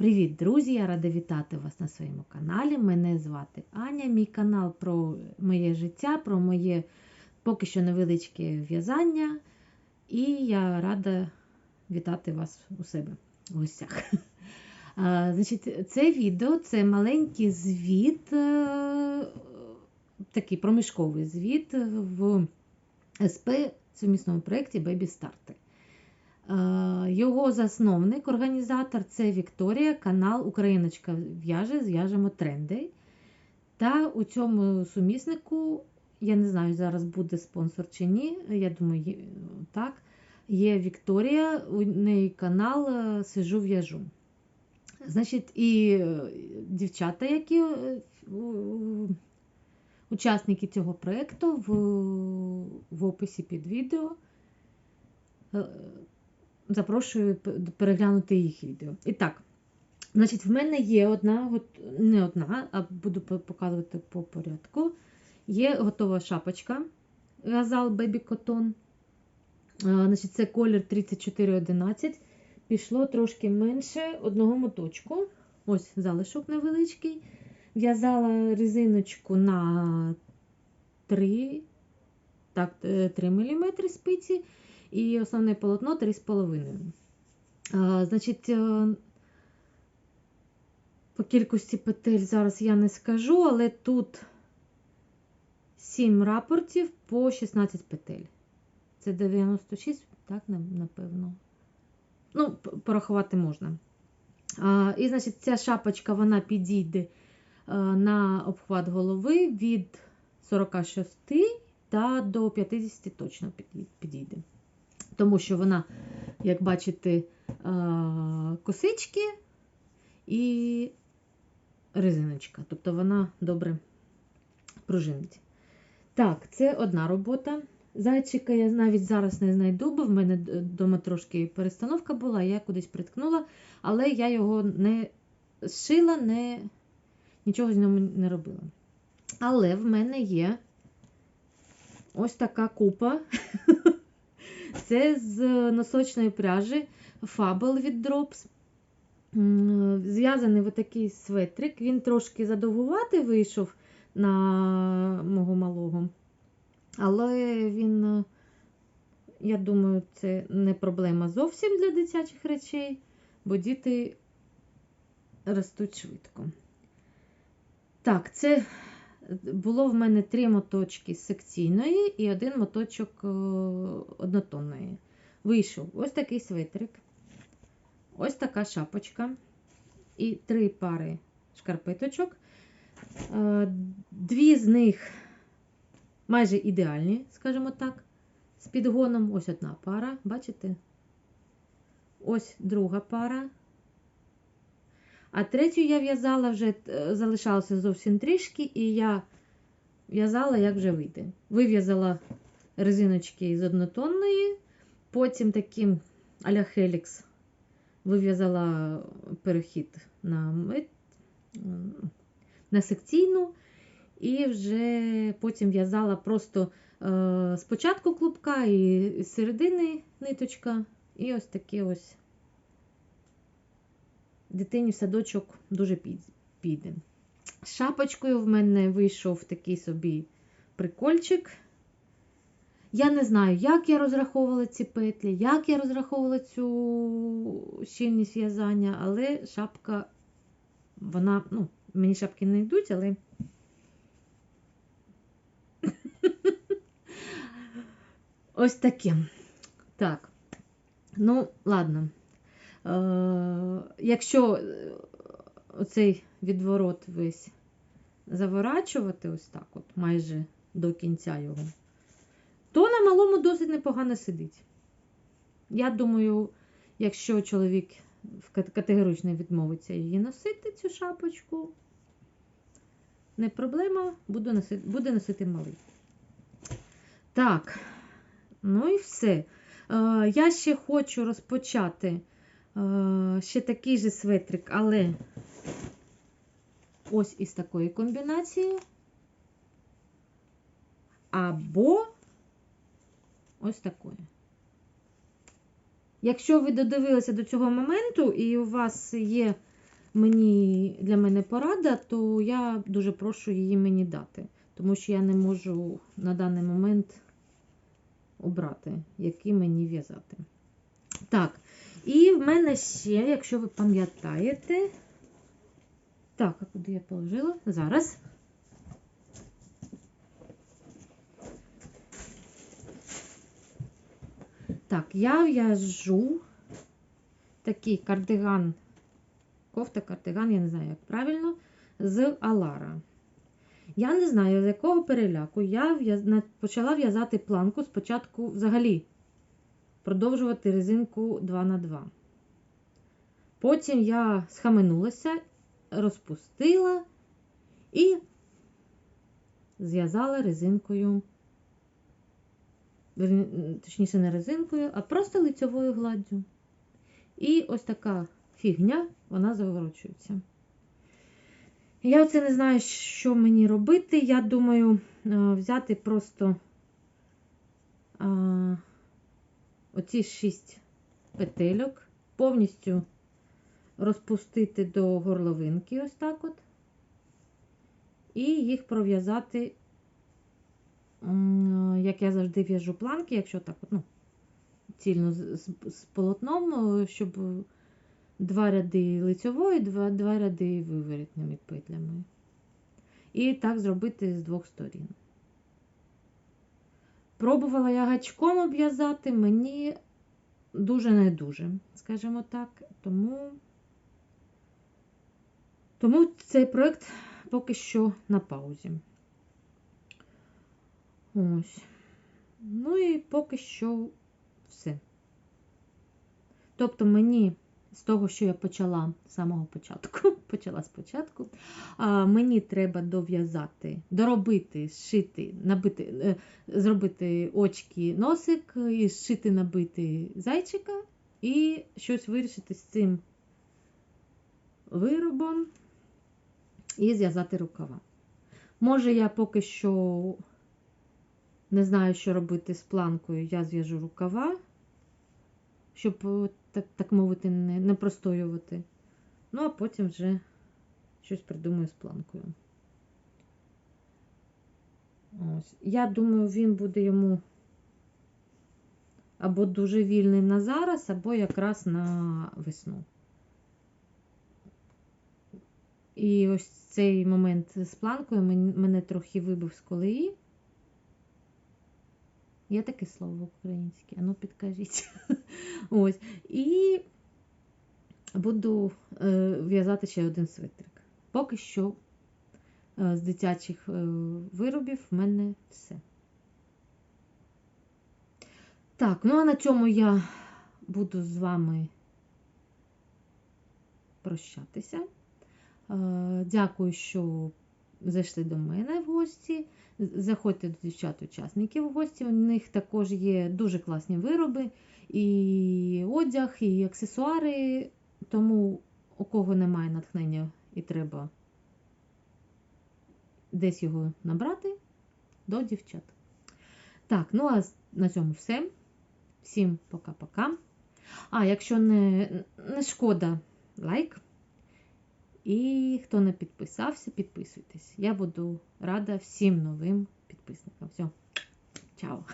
Привіт, друзі! Я рада вітати вас на своєму каналі. Мене звати Аня. Мій канал про моє життя, про моє поки що невеличке в'язання. І я рада вітати вас у себе в гостях. А, значить, Це відео це маленький звіт, е, такий проміжковий звіт в СП сумісному проєкті Baby Starter. Е, Його засновник, організатор це Вікторія, канал Україночка в'яже, зв'яжемо тренди. Та у цьому суміснику, я не знаю, зараз буде спонсор чи ні. Я думаю, так. Є Вікторія, у неї канал е, Сижу в'яжу. Значить, і е, дівчата, які учасники цього проєкту в, в описі під відео. Е, Запрошую переглянути їх відео. І так, значить, в мене є одна, не одна, а буду показувати по порядку. Є готова шапочка Газал Baby Cotton. Значить, це колір 3411. Пішло трошки менше одного моточку. Ось залишок невеличкий. В'язала резиночку на 3, так, 3 мм спиці. І основне полотно 3,5. Значить, е, по кількості петель зараз я не скажу, але тут 7 рапортів по 16 петель. Це 96, так, напевно. Ну, порахувати можна. І, значить, ця шапочка вона підійде е, на обхват голови від 46 та до 50 точно підійде тому що вона, як бачите, косички і резиночка. Тобто вона добре пружинить. Так, це одна робота. Зайчика я навіть зараз не знайду, бо в мене вдома трошки перестановка була, я кудись приткнула, але я його не зшила, не... нічого з ним не робила. Але в мене є ось така купа. Це з носочної пряжі Fable від Drops. Зв'язаний в такий светрик. Він трошки задовгуватий вийшов на мого малого. Але він, е, я думаю, це не проблема зовсім для дитячих речей, бо діти ростуть швидко. Так, це було в мене три моточки секційної і один моточок е, однотонної. Вийшов ось такий свитрик, ось така шапочка і три пари шкарпеточок. Е, Дві з них майже ідеальні, скажімо так, з підгоном. Ось одна пара, бачите? Ось друга пара. А третю я в'язала вже е, залишалося зовсім трішки, і я в'язала, як вже вийде. Вив'язала резиночки з однотонної, потім таким а-ля Helix вив'язала перехід на, на секційну, і вже потім в'язала просто е, спочатку клубка і середини ниточка, і ось таке ось дитині в садочок дуже піде. З шапочкою в мене вийшов такий собі прикольчик. Я не знаю, як я розраховувала ці петлі, як я розраховувала цю щільність в'язання, але шапка, вона, ну, мені шапки не йдуть, але. Ось таке. Так. Ну, ладно. Е, якщо е, оцей відворот весь заворачувати, ось так, от, майже до кінця його, то на малому досить непогано сидить. Я думаю, якщо чоловік категорично відмовиться її носити, цю шапочку, не проблема, буду носити, буде носити малий. Так, ну і все. Е, я ще хочу розпочати ще такий же светрик, але ось із такої комбінації. Або ось такої. Якщо ви додивилися до цього моменту, і у вас є мені, для мене порада, то я дуже прошу її мені дати, тому що я не можу на даний момент обрати, які мені в'язати. Так, і в мене ще, якщо ви пам'ятаєте, так, а куди я положила? Зараз. Так, я в'яжу такий кардиган, кофта кардиган, я не знаю, як правильно, з Алара. Я не знаю, з якого переляку я почала в'язати планку спочатку взагалі продовжувати резинку 2х2. Потім я схаменулася, розпустила і зв'язала резинкою, точніше, не резинкою, а просто лицьовою гладдю. І ось така фігня, вона заворочується. Я оце не знаю, що мені робити. Я думаю, е, взяти просто оці шість петельок, повністю розпустити до горловинки, ось так от, і їх пров'язати, як я завжди в'яжу планки, якщо так, ну, цільно з, полотном, щоб два ряди лицьової, два, два ряди виворітними петлями. І так зробити з двох сторін. Пробувала я гачком обв'язати, мені дуже не дуже, скажімо так. Тому, тому цей проєкт поки що на паузі. Ось. Ну і поки що все. Тобто мені з того, що я почала з самого початку, почала спочатку, мені треба дов'язати, доробити, зшити, набити, е, зробити очки, носик, і зшити, набити зайчика, і щось вирішити з цим виробом і зв'язати рукава. Може, я поки що не знаю, що робити з планкою, я зв'яжу рукава, щоб, е, так, так мовити, не, не простоювати. Ну, а потім вже щось придумаю з планкою. Ось. Я думаю, він буде йому або дуже вільний на зараз, або якраз на весну. І ось цей момент з планкою мене трохи вибив з колеї. Є таке слово українське, ну підкажіть. Ось. І буду е, в'язати ще один свитрик. Поки що е, з дитячих е, виробів в мене все. Так, ну а на цьому я буду з вами прощатися. Дякую, що зайшли до мене в гості. Заходьте до дівчат-учасників в гості. У них також є дуже класні вироби, і одяг, і аксесуари. Тому у кого немає натхнення і треба десь його набрати, до дівчат. Так, ну а на цьому все. Всім пока-пока. А, якщо не, не шкода, лайк. І хто не підписався, підписуйтесь. Я буду рада всім новим підписникам. Все, чао!